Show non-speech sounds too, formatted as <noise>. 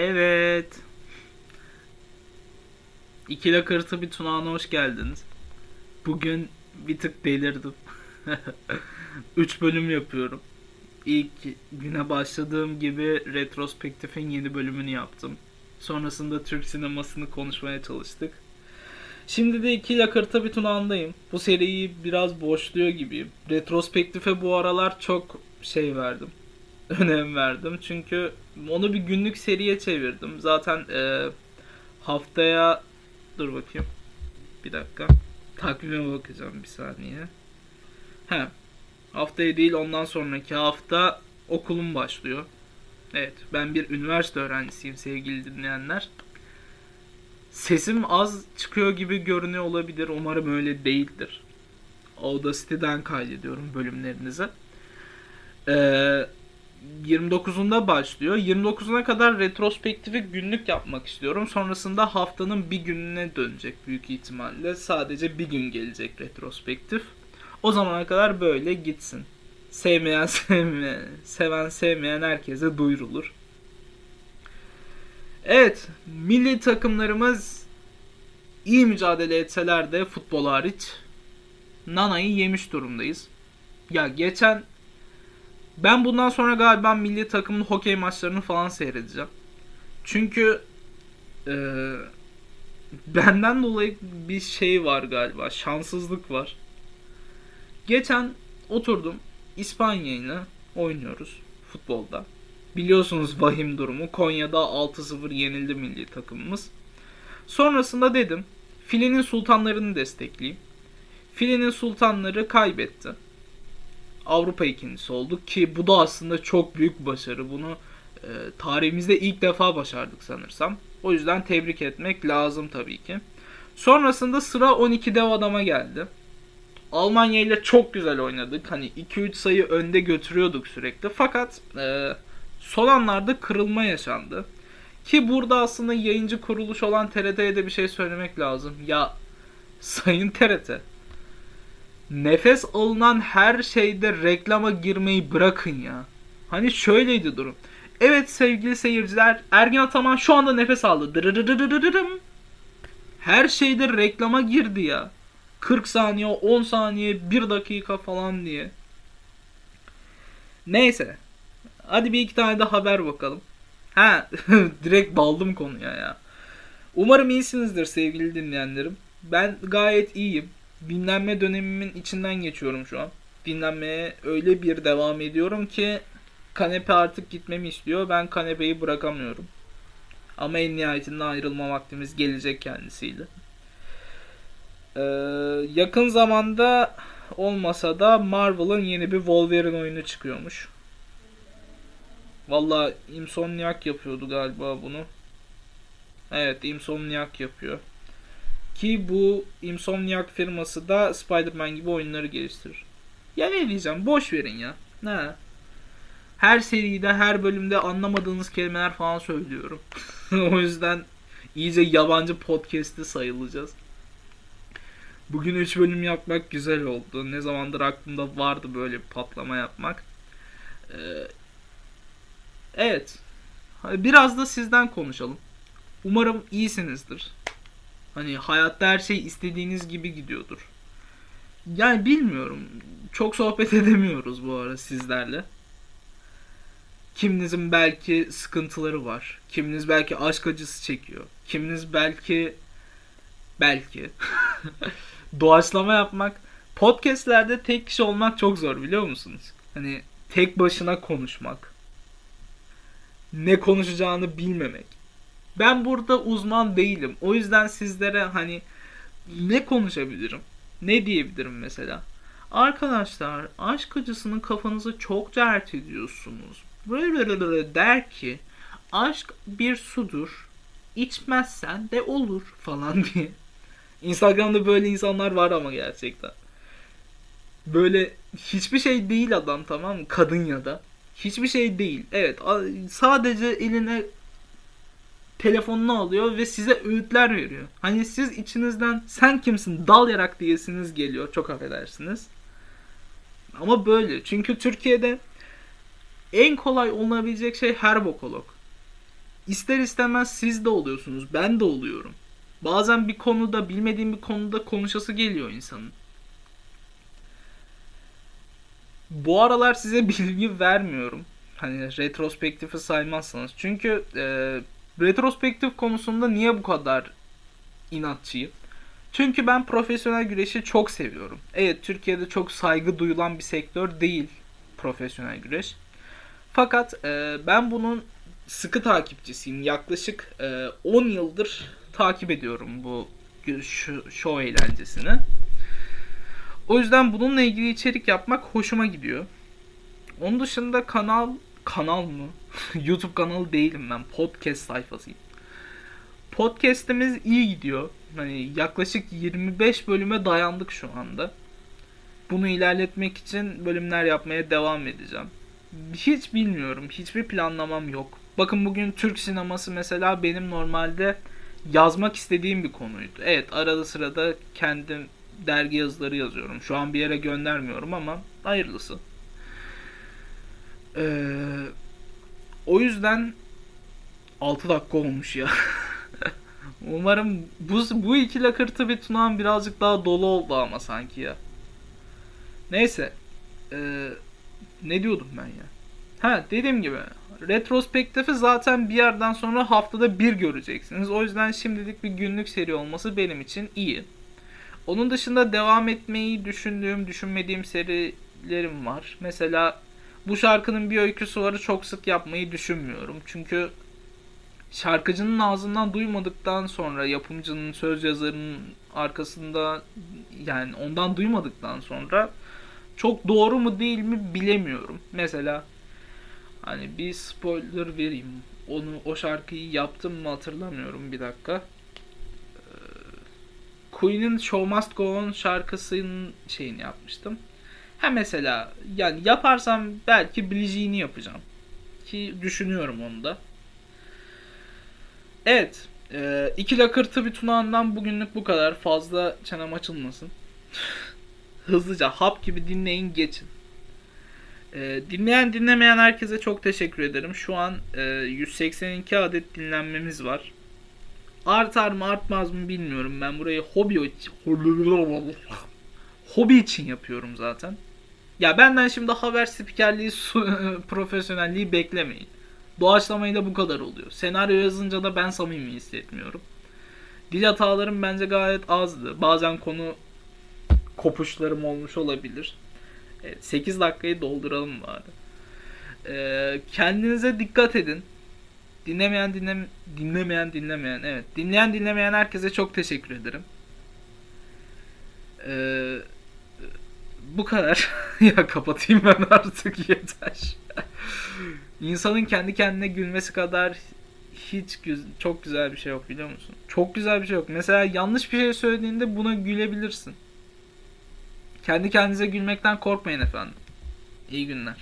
Evet. İki lakırtı bir tunağına hoş geldiniz. Bugün bir tık delirdim. <laughs> Üç bölüm yapıyorum. İlk güne başladığım gibi retrospektifin yeni bölümünü yaptım. Sonrasında Türk sinemasını konuşmaya çalıştık. Şimdi de iki lakırtı bir tunağındayım. Bu seriyi biraz boşluyor gibiyim. Retrospektife bu aralar çok şey verdim. <laughs> Önem verdim. Çünkü onu bir günlük seriye çevirdim. Zaten e, haftaya dur bakayım. Bir dakika. Takvime bakacağım bir saniye. He. Haftaya değil ondan sonraki hafta okulum başlıyor. Evet ben bir üniversite öğrencisiyim sevgili dinleyenler. Sesim az çıkıyor gibi görünüyor olabilir. Umarım öyle değildir. Audacity'den kaydediyorum bölümlerinizi. Ee, 29'unda başlıyor. 29'una kadar retrospektifi günlük yapmak istiyorum. Sonrasında haftanın bir gününe dönecek büyük ihtimalle. Sadece bir gün gelecek retrospektif. O zamana kadar böyle gitsin. Sevmeyen <laughs> sevmeyen, seven sevmeyen herkese duyurulur. Evet, milli takımlarımız iyi mücadele etseler de futbol hariç Nana'yı yemiş durumdayız. Ya geçen ben bundan sonra galiba milli takımın hokey maçlarını falan seyredeceğim. Çünkü e, benden dolayı bir şey var galiba. Şanssızlık var. Geçen oturdum İspanya oynuyoruz futbolda. Biliyorsunuz vahim durumu. Konya'da 6-0 yenildi milli takımımız. Sonrasında dedim filenin sultanlarını destekleyeyim. Filenin sultanları kaybetti. Avrupa ikincisi olduk ki bu da aslında çok büyük başarı. Bunu e, tarihimizde ilk defa başardık sanırsam. O yüzden tebrik etmek lazım tabii ki. Sonrasında sıra 12 dev adama geldi. Almanya ile çok güzel oynadık. Hani 2-3 sayı önde götürüyorduk sürekli. Fakat e, son anlarda kırılma yaşandı. Ki burada aslında yayıncı kuruluş olan TRT'ye de bir şey söylemek lazım. Ya sayın TRT nefes alınan her şeyde reklama girmeyi bırakın ya. Hani şöyleydi durum. Evet sevgili seyirciler Ergin Ataman şu anda nefes aldı. Dırırırırırırım. Her şeyde reklama girdi ya. 40 saniye, 10 saniye, 1 dakika falan diye. Neyse. Hadi bir iki tane de haber bakalım. Ha, <laughs> direkt baldım konuya ya. Umarım iyisinizdir sevgili dinleyenlerim. Ben gayet iyiyim. Dinlenme dönemimin içinden geçiyorum şu an. Dinlenmeye öyle bir devam ediyorum ki kanepe artık gitmemi istiyor. Ben kanepeyi bırakamıyorum. Ama en nihayetinde ayrılma vaktimiz gelecek kendisiyle. Ee, yakın zamanda olmasa da Marvel'ın yeni bir Wolverine oyunu çıkıyormuş. Valla Insomniac yapıyordu galiba bunu. Evet Insomniac yapıyor. Ki bu Insomniac firması da Spider-Man gibi oyunları geliştirir. Ya ne diyeceğim boş verin ya. Ne? Her seride her bölümde anlamadığınız kelimeler falan söylüyorum. <laughs> o yüzden iyice yabancı podcast'i sayılacağız. Bugün 3 bölüm yapmak güzel oldu. Ne zamandır aklımda vardı böyle bir patlama yapmak. Ee, evet. Biraz da sizden konuşalım. Umarım iyisinizdir. Hani hayatta her şey istediğiniz gibi gidiyordur. Yani bilmiyorum. Çok sohbet <laughs> edemiyoruz bu ara sizlerle. Kiminizin belki sıkıntıları var. Kiminiz belki aşk acısı çekiyor. Kiminiz belki belki <laughs> doğaçlama yapmak podcastlerde tek kişi olmak çok zor biliyor musunuz? Hani tek başına konuşmak. Ne konuşacağını bilmemek. Ben burada uzman değilim. O yüzden sizlere hani ne konuşabilirim? Ne diyebilirim mesela? Arkadaşlar aşk acısını kafanızı çok dert ediyorsunuz. Böyle böyle der ki aşk bir sudur. İçmezsen de olur falan <laughs> diye. Instagram'da böyle insanlar var ama gerçekten. Böyle hiçbir şey değil adam tamam mı? Kadın ya da. Hiçbir şey değil. Evet sadece eline telefonunu alıyor ve size öğütler veriyor. Hani siz içinizden sen kimsin dal yarak diyesiniz geliyor. Çok affedersiniz. Ama böyle. Çünkü Türkiye'de en kolay olunabilecek şey herbokolog. ister istemez siz de oluyorsunuz. Ben de oluyorum. Bazen bir konuda bilmediğim bir konuda konuşası geliyor insanın. Bu aralar size <laughs> bilgi vermiyorum. Hani retrospektifi saymazsanız. Çünkü e, retrospektif konusunda niye bu kadar inatçıyım? Çünkü ben profesyonel güreşi çok seviyorum. Evet Türkiye'de çok saygı duyulan bir sektör değil profesyonel güreş. Fakat e, ben bunun sıkı takipçisiyim. Yaklaşık e, 10 yıldır takip ediyorum bu şu show eğlencesini. O yüzden bununla ilgili içerik yapmak hoşuma gidiyor. Onun dışında kanal kanal mı? <laughs> YouTube kanalı değilim ben. Podcast sayfasıyım. Podcast'imiz iyi gidiyor. Hani yaklaşık 25 bölüme dayandık şu anda. Bunu ilerletmek için bölümler yapmaya devam edeceğim. Hiç bilmiyorum. Hiçbir planlamam yok. Bakın bugün Türk sineması mesela benim normalde yazmak istediğim bir konuydu. Evet arada sırada kendim dergi yazıları yazıyorum. Şu an bir yere göndermiyorum ama hayırlısı. Ee, o yüzden 6 dakika olmuş ya. <laughs> Umarım bu, bu iki lakırtı bir tunağım birazcık daha dolu oldu ama sanki ya. Neyse. Ee, ne diyordum ben ya? Ha dediğim gibi retrospektifi zaten bir yerden sonra haftada bir göreceksiniz. O yüzden şimdilik bir günlük seri olması benim için iyi. Onun dışında devam etmeyi düşündüğüm, düşünmediğim serilerim var. Mesela bu şarkının bir öyküsü varı çok sık yapmayı düşünmüyorum. Çünkü şarkıcının ağzından duymadıktan sonra yapımcının söz yazarının arkasında yani ondan duymadıktan sonra çok doğru mu değil mi bilemiyorum. Mesela hani bir spoiler vereyim. Onu o şarkıyı yaptım mı hatırlamıyorum bir dakika. Ee, Queen'in Show Must Go On şarkısının şeyini yapmıştım. Ha mesela yani yaparsam belki Billie Jean'i yapacağım. Ki düşünüyorum onu da. Evet. E, iki lakırtı bir tunağından bugünlük bu kadar. Fazla çenem açılmasın. <laughs> Hızlıca hap gibi dinleyin geçin. E, dinleyen dinlemeyen herkese çok teşekkür ederim. Şu an e, 182 adet dinlenmemiz var. Artar mı artmaz mı bilmiyorum. Ben burayı hobi <laughs> hobi için yapıyorum zaten. Ya benden şimdi haber spikerliği, <laughs> profesyonelliği beklemeyin. Doğaçlamayla bu kadar oluyor. Senaryo yazınca da ben samimi hissetmiyorum. Dil hatalarım bence gayet azdı. Bazen konu kopuşlarım olmuş olabilir. Evet, 8 dakikayı dolduralım bari. Ee, kendinize dikkat edin. Dinlemeyen dinlem dinlemeyen dinlemeyen evet dinleyen dinlemeyen herkese çok teşekkür ederim. Ee, bu kadar. <laughs> ya kapatayım ben artık yeter. İnsanın kendi kendine gülmesi kadar hiç çok güzel bir şey yok biliyor musun? Çok güzel bir şey yok. Mesela yanlış bir şey söylediğinde buna gülebilirsin. Kendi kendinize gülmekten korkmayın efendim. İyi günler.